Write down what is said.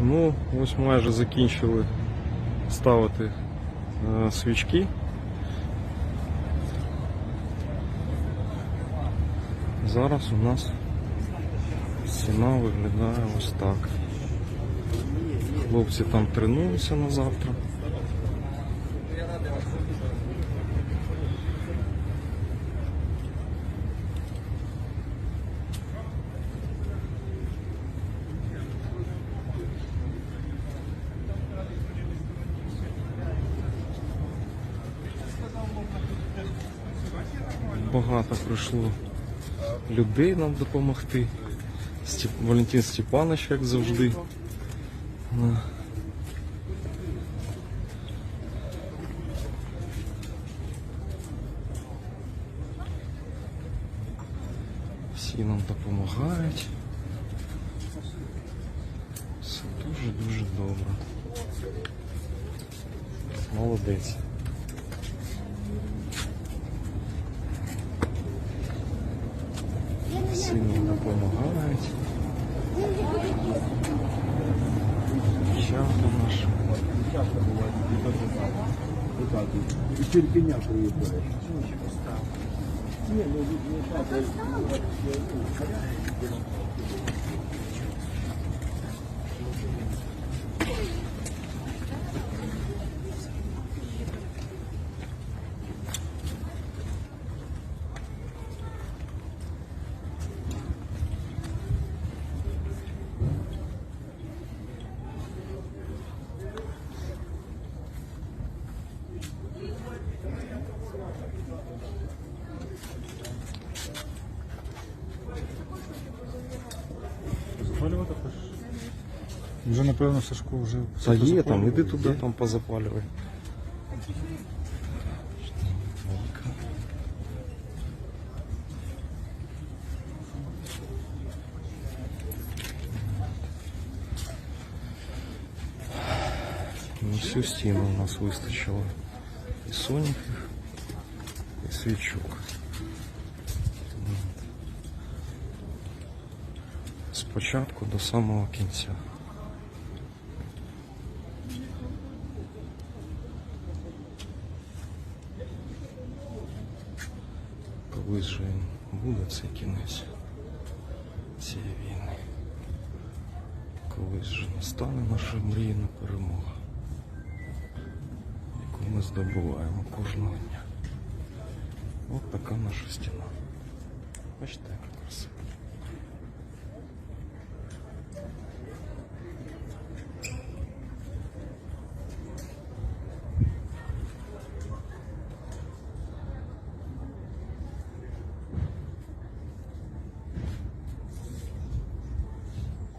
Ну, ось майже закінчили ставити е, свічки. Зараз у нас стіна виглядає ось так. Хлопці там тренуються на завтра. Багато прийшло людей нам допомогти. Степ... Валентин Степанович, як завжди. Всі нам допомагають. Все дуже-дуже добре. Молодець. Всі нам допомагають. Часто буває так. І терпіння приїжджаєш. Ні, ну не так. Запалювати хочеш? Вже напевно Сашко вже Та все є там, позапалював. іди туди, там позапалювай. На всю стіну у нас вистачило І соняхів, і свічок. Спочатку до самого кінця. Колись же буде цей кінець цієї війни. Колись же настане наша мрійна перемога, ми здобуваємо кожного дня. Ось така наша стіна. Бачите?